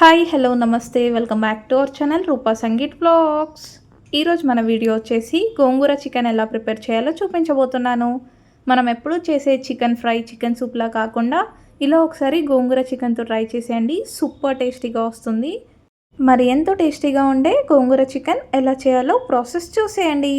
Hi hello నమస్తే. Welcome back to our channel Rupa Sangeet blogs ఈరోజు మన video వచ్చేసి గోంగూర చికెన్ ఎలా ప్రిపేర్ చేయాలో చూపించబోతున్నాను. మనం ఎప్పుడూ చేసే చికెన్ ఫ్రై చికెన్ సూప్లా కాకుండా ఇలా ఒకసారి గోంగూర చికెన్తో ట్రై చేసేయండి. సూపర్ టేస్టీగా వస్తుంది. మరి ఎంతో టేస్టీగా ఉండే గోంగూర చికెన్ ఎలా చేయాలో ప్రాసెస్ చూసేయండి.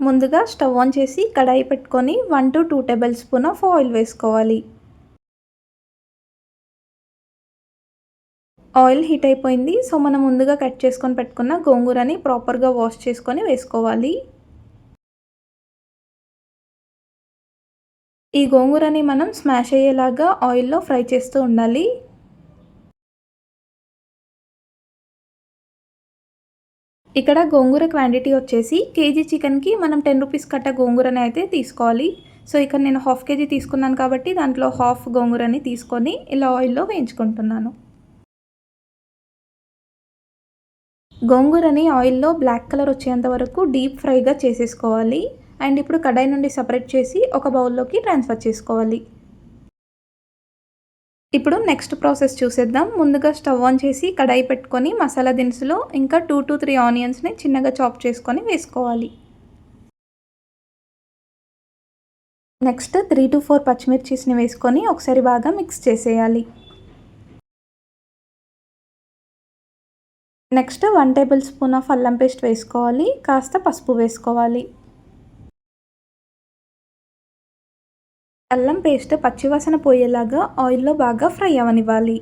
ముందుగా స్టవ్ ఆన్ చేసి కడాయి పెట్టుకొని one to two tablespoon of oil వేసుకోవాలి. ఆయిల్ హీట్ అయిపోయింది సో మనం ముందుగా కట్ చేసుకొని పెట్టుకున్న గోంగూరని ప్రాపర్గా వాష్ చేసుకొని వేసుకోవాలి. ఈ గోంగూరని మనం స్మాష్ అయ్యేలాగా ఆయిల్లో ఫ్రై చేస్తూ ఉండాలి. ఇక్కడ గోంగూర క్వాంటిటీ వచ్చేసి కేజీ చికెన్కి మనం టెన్ రూపీస్ కట్ట గోంగూరని అయితే తీసుకోవాలి. సో ఇక్కడ నేను హాఫ్ కేజీ తీసుకున్నాను కాబట్టి దాంట్లో హాఫ్ గోంగూరని తీసుకొని ఇలా ఆయిల్లో వేయించుకుంటున్నాను. గోంగూరని ఆయిల్లో బ్లాక్ కలర్ వచ్చేంత వరకు డీప్ ఫ్రైగా చేసేసుకోవాలి. అండ్ ఇప్పుడు కడాయి నుండి సపరేట్ చేసి ఒక బౌల్లోకి ట్రాన్స్ఫర్ చేసుకోవాలి. ఇప్పుడు నెక్స్ట్ ప్రాసెస్ చూసేద్దాం. ముందుగా స్టవ్ ఆన్ చేసి కడాయి పెట్టుకొని మసాలా దినుసులు ఇంకా టూ టు త్రీ ఆనియన్స్ని చిన్నగా చాప్ చేసుకొని వేసుకోవాలి. నెక్స్ట్ త్రీ టు ఫోర్ పచ్చిమిర్చిస్ని వేసుకొని ఒకసారి బాగా మిక్స్ చేసేయాలి. Next one tablespoon of అల్లం పేస్ట్ వేసుకోవాలి. కాస్త పసుపు వేసుకోవాలి. అల్లం పేస్ట్ పచ్చివాసన పోయేలాగా ఆయిల్లో బాగా ఫ్రై అవనివ్వాలి.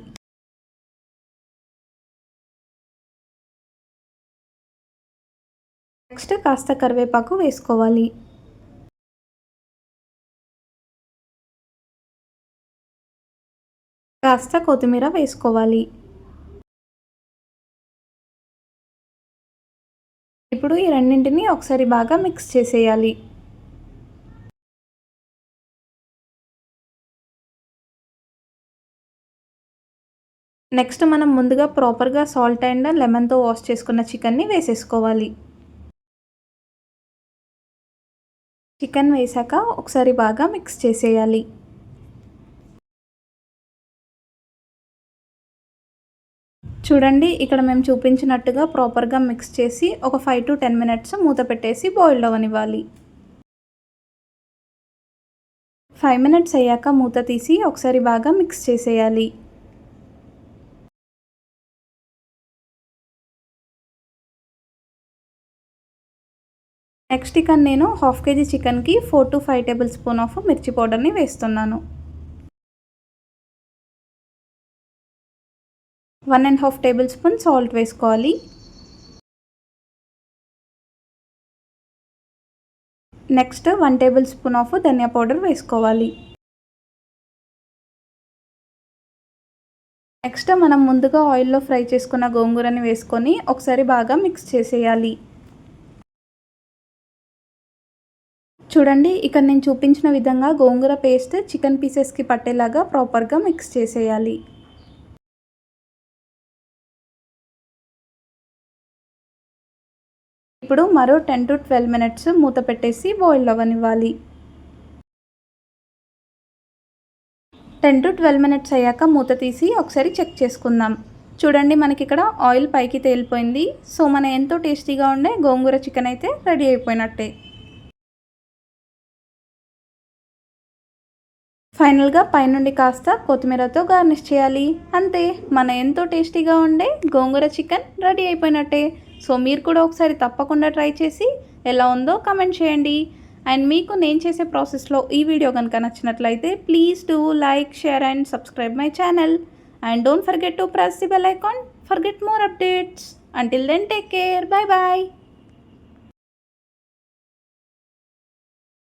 నెక్స్ట్ కాస్త కరివేపాకు వేసుకోవాలి. కాస్త కొత్తిమీర వేసుకోవాలి. ఇప్పుడు ఈ రెండింటిని ఒకసారి బాగా మిక్స్ చేసేయాలి. నెక్స్ట్ మనం ముందుగా ప్రాపర్గా సాల్ట్ అండ్ లెమన్తో వాష్ చేసుకున్న చికెన్ని వేసేసుకోవాలి. చికెన్ వేసాక ఒకసారి బాగా మిక్స్ చేసేయాలి. చూడండి ఇక్కడ మేము చూపించినట్టుగా ప్రాపర్గా మిక్స్ చేసి ఒక ఫైవ్ టు టెన్ మినిట్స్ మూత పెట్టేసి బాయిల్డ్ అవ్వనివ్వాలి ఫైవ్ మినిట్స్ అయ్యాక మూత తీసి ఒకసారి బాగా మిక్స్ చేసేయాలి. నెక్స్ట్ ఇక నేను హాఫ్ కేజీ చికెన్కి four to five tablespoon of మిర్చి పౌడర్ని వేస్తున్నాను. One and half tablespoon salt వేసుకోవాలి. Next one tablespoon of ధనియా పౌడర్ వేసుకోవాలి. నెక్స్ట్ మనం ముందుగా ఆయిల్లో ఫ్రై చేసుకున్న గోంగూరని వేసుకొని ఒకసారి బాగా మిక్స్ చేసేయాలి. చూడండి ఇక్కడ నేను చూపించిన విధంగా గోంగూర పేస్ట్ చికెన్ పీసెస్కి పట్టేలాగా ప్రాపర్గా మిక్స్ చేసేయాలి. ఇప్పుడు మరో టెన్ టు ట్వెల్వ్ మినిట్స్ మూత పెట్టేసి బాయిల్ అవ్వనివ్వాలి. టెన్ టు ట్వెల్వ్ మినిట్స్ అయ్యాక మూత తీసి ఒకసారి చెక్ చేసుకుందాం. చూడండి మనకి ఇక్కడ ఆయిల్ పైకి తేలిపోయింది. సో మన ఎంతో టేస్టీగా ఉండే గోంగూర చికెన్ అయితే రెడీ అయిపోయినట్టే. ఫైనల్గా పైనుండి కాస్త కొత్తిమీరతో గార్నిష్ చేయాలి. అంతే మన ఎంతో టేస్టీగా ఉండే గోంగూర చికెన్ రెడీ అయిపోయినట్టే. సో మీరు కూడా ఒకసారి తప్పకుండా ట్రై చేసి ఎలా ఉందో కమెంట్ చేయండి. అండ్ మీకు నేను చేసే ప్రాసెస్లో ఈ వీడియో కనుక నచ్చినట్లయితే please do like share and subscribe my channel. And don't forget to press the bell icon. Forget more updates. Until then take care. Bye bye.